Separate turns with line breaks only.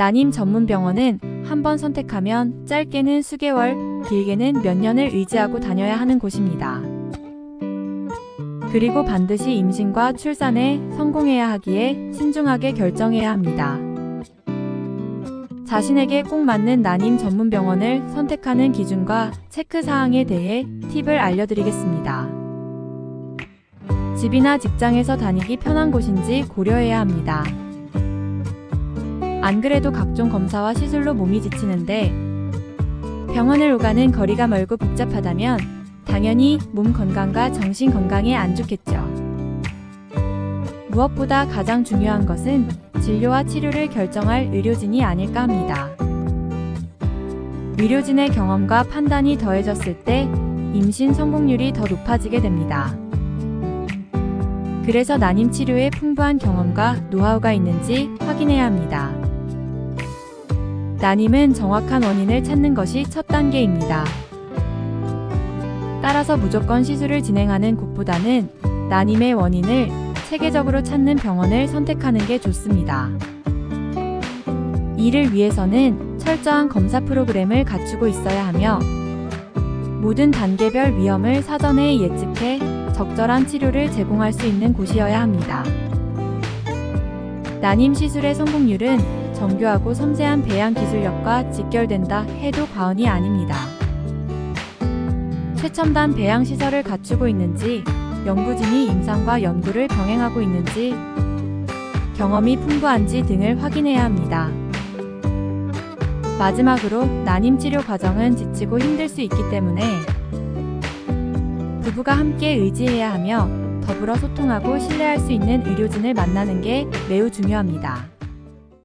난임 전문 병원은 한번 선택하면 짧게는 수개월, 길게는 몇 년을 의지하고 다녀야 하는 곳입니다. 그리고 반드시 임신과 출산에 성공해야 하기에 신중하게 결정해야 합니다. 자신에게 꼭 맞는 난임 전문 병원을 선택하는 기준과 체크 사항에 대해 팁을 알려드리겠습니다. 집이나 직장에서 다니기 편한 곳인지 고려해야 합니다. 안 그래도 각종 검사와 시술로 몸이 지치는데 병원을 오가는 거리가 멀고 복잡하다면 당연히 몸 건강과 정신 건강에 안 좋겠죠. 무엇보다 가장 중요한 것은 진료와 치료를 결정할 의료진이 아닐까 합니다. 의료진의 경험과 판단이 더해졌을 때 임신 성공률이 더 높아지게 됩니다. 그래서 난임 치료에 풍부한 경험과 노하우가 있는지 확인해야 합니다. 난임은 정확한 원인을 찾는 것이 첫 단계입니다. 따라서 무조건 시술을 진행하는 곳보다는 난임의 원인을 체계적으로 찾는 병원을 선택하는 게 좋습니다. 이를 위해서는 철저한 검사 프로그램을 갖추고 있어야 하며 모든 단계별 위험을 사전에 예측해 적절한 치료를 제공할 수 있는 곳이어야 합니다. 난임 시술의 성공률은 정교하고 섬세한 배양 기술력과 직결된다 해도 과언이 아닙니다. 최첨단 배양 시설을 갖추고 있는지, 연구진이 임상과 연구를 병행하고 있는지, 경험이 풍부한지 등을 확인해야 합니다. 마지막으로 난임 치료 과정은 지치고 힘들 수 있기 때문에 부부가 함께 의지해야 하며 더불어 소통하고 신뢰할 수 있는 의료진을 만나는 게 매우 중요합니다.